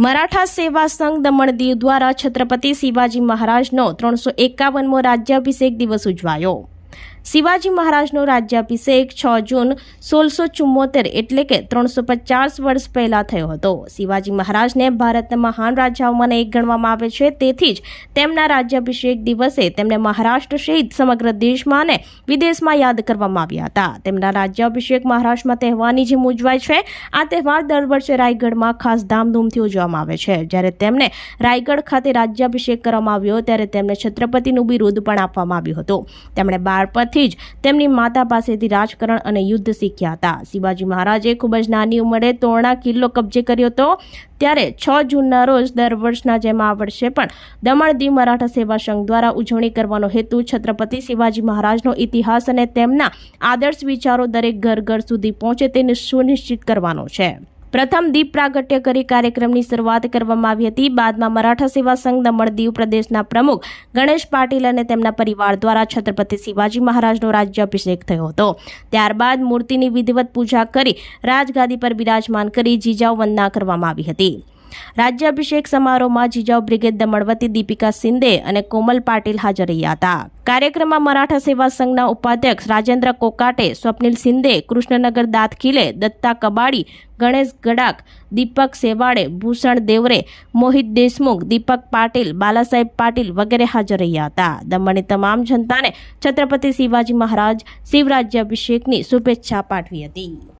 મરાઠા સેવા સંઘ દમણ દીવ દ્વારા છત્રપતિ શિવાજી મહારાજનો ત્રણસો એકાવનમો રાજ્યાભિષેક દિવસ ઉજવાયો. શિવાજી મહારાજનો રાજ્યાભિષેક છ જૂન સોળસો ચુમ્મોતેર એટલે કે ત્રણસો પચાસ વર્ષ પહેલાં થયો હતો. શિવાજી મહારાજને ભારતના મહાન રાજાઓમાંના એક ગણવામાં આવે છે. તેથી જ તેમના રાજ્યાભિષેક દિવસે તેમને મહારાષ્ટ્ર સહિત સમગ્ર દેશમાં અને વિદેશમાં યાદ કરવામાં આવ્યા હતા. તેમના રાજ્યાભિષેક મહારાષ્ટ્રમાં તહેવારની જેમ ઉજવાય છે. આ તહેવાર દર વર્ષે રાયગઢમાં ખાસ ધામધૂમથી ઉજવવામાં આવે છે. જ્યારે તેમને રાયગઢ ખાતે રાજ્યાભિષેક કરવામાં આવ્યો, ત્યારે તેમને છત્રપતિનું બિરુદ પણ આપવામાં આવ્યું હતું. તેમણે બાળપણથી જ તેમની માતા પાસેથી રાજકારણ અને યુદ્ધ શીખ્યા હતા. શિવાજી મહારાજે ખૂબ જ નાની ઉંમરે તોરણા કિલ્લો કબજે કર્યો હતો. ત્યારે છ જૂનના રોજ દર વર્ષના જેમ આ વર્ષે પણ દમણ દીવ મરાઠા સેવા સંઘ દ્વારા ઉજવણી કરવાનો હેતુ છત્રપતિ શિવાજી મહારાજનો ઇતિહાસ અને તેમના આદર્શ વિચારો દરેક ઘર ઘર સુધી પહોંચે તેને સુનિશ્ચિત કરવાનો છે. પ્રથમ દીપ પ્રાગટ્ય કરી કાર્યક્રમની શરૂઆત કરવામાં આવી હતી. બાદમાં મરાઠા સેવા સંઘ દમણ દીવ પ્રદેશના પ્રમુખ ગણેશ પાટીલ અને તેમના પરિવાર દ્વારા છત્રપતિ શિવાજી મહારાજનો રાજ્યાભિષેક થયો હતો. ત્યારબાદ મૂર્તિની વિધિવત પૂજા કરી રાજગાદી પર બિરાજમાન કરી જીજાઓ વંદના કરવામાં આવી હતી. રાજ્યાભિષેક સમારોહમાં જીજાઓ બ્રિગેડ દમણવતી દીપિકા શિંદે અને કોમલ પાટીલ હાજર રહ્યા હતા. કાર્યક્રમમાં મરાઠા સેવા સંઘના ઉપાધ્યક્ષ રાજેન્દ્ર કોકાટે, સ્વપ્નિલ શિંદે કૃષ્ણનગર દાતખીલે, દત્તા કબાડી, ગણેશ ગડાક દીપક સેવાડે, ભૂષણ દેવરે, મોહિત દેશમુખ, દીપક પાટીલ, બાલાસાહેબ પાટીલ વગેરે હાજર રહ્યા હતા. દમણની તમામ જનતાને છત્રપતિ શિવાજી મહારાજ, શિવરાજ્યાભિષેકની શુભેચ્છા પાઠવી હતી.